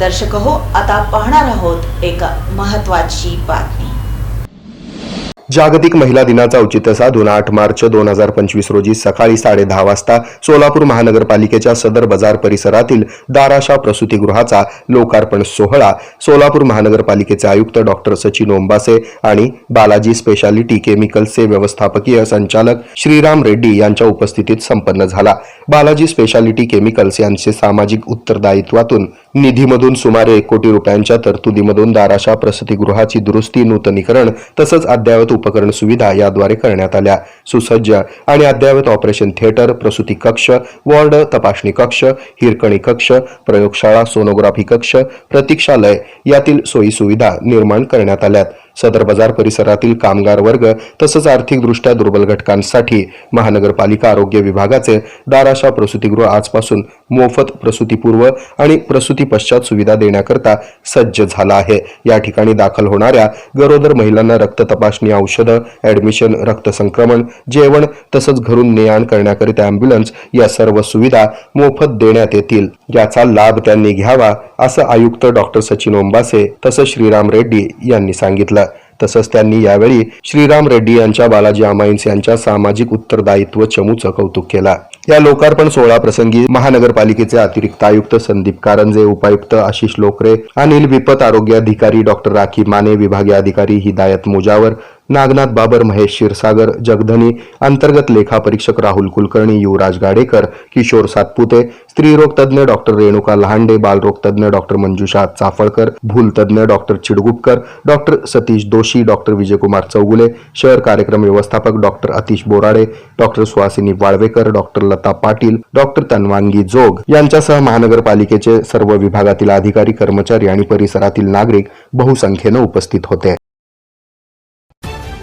दर्शक हो आता पाहणार आहोत एक महत्वाची बातमी. जागतिक महिला दिनाचा औचित्य साधून आठ मार्च दोन हजार पंचवीस रोजी सकाळी साडे दहा वाजता सोलापूर महानगरपालिकेच्या सदर बाजार परिसरातील दाराशा प्रसूतीगृहाचा लोकार्पण सोहळा सोलापूर महानगरपालिकेचे आयुक्त डॉक्टर सचिन ओंबासे आणि बालाजी स्पेशालिटी केमिकल्सचे व्यवस्थापकीय संचालक श्रीराम रेड्डी यांच्या उपस्थितीत संपन्न झाला. बालाजी स्पेशालिटी केमिकल्स यांचे सामाजिक उत्तरदायित्वातून निधीमधून सुमारे एक कोटी रुपयांच्या तरतुदीमधून दाराशा प्रसूतीगृहाची दुरुस्ती नूतनीकरण तसंच अद्ययावत उपकरण सुविधा याद्वारे करण्यात आल्या. सुसज्ज आणि अद्ययावत ऑपरेशन थिएटर प्रसूती कक्ष वॉर्ड तपासणी कक्ष हिरकणी कक्ष प्रयोगशाळा सोनोग्राफी कक्ष प्रतीक्षालय यातील सोयी सुविधा निर्माण करण्यात आल्यात. सदर बाजार परिसरातील कामगार वर्ग तसंच आर्थिकदृष्ट्या दुर्बल घटकांसाठी महानगरपालिका आरोग्य विभागाचे दाराशा प्रसूतीगृह आजपासून मोफत प्रसूतीपूर्व आणि प्रसूती पश्चात सुविधा देण्याकरता सज्ज झाला आहे. या ठिकाणी दाखल होणाऱ्या गरोदर महिलांना रक्त तपासणी औषधं ऍडमिशन रक्त संक्रमण जेवण तसंच घरून ने आण करण्याकरिता अँब्युलन्स या सर्व सुविधा मोफत देण्यात येतील. याचा लाभ त्यांनी घ्यावा असं आयुक्त डॉक्टर सचिन ओंबासे तसंच श्रीराम रेड्डी यांनी सांगितलं. तसंच त्यांनी यावेळी श्रीराम रेड्डी यांच्या बालाजी अमाईन्स यांच्या सामाजिक उत्तरदायित्व चमूचं कौतुक केला. या लोकार्पण सोहळा प्रसंगी महानगरपालिकेचे अतिरिक्त आयुक्त संदीप कारंजे उपायुक्त आशिष लोकरे अनिल विपत आरोग्य अधिकारी डॉक्टर राखी माने विभागीय अधिकारी हिदायत मुजावर नागनाथ बाबर महेश क्षीरसागर जगधनी अंतर्गत लेखापरीक्षक राहुल कुलकर्णी युवराज गाडेकर किशोर सातपुते स्त्रीरोग तज्ज्ञ डॉक्टर रेणुका लहांडे बालरोग तज्ज्ञ डॉक्टर मंजुषा चाफळकर भूल doctor Chidgupkar doctor Satish Doshi doctor Vijaykumar Chougule शहर कार्यक्रम व्यवस्थापक doctor Atish Borade doctor Suhasini Walvekar doctor Lata Patil doctor Tanvangi Jog यांच्यासह महानगरपालिकेचे सर्व विभागातील अधिकारी कर्मचारी आणि परिसरातील नागरिक बहुसंख्येनं उपस्थित होते.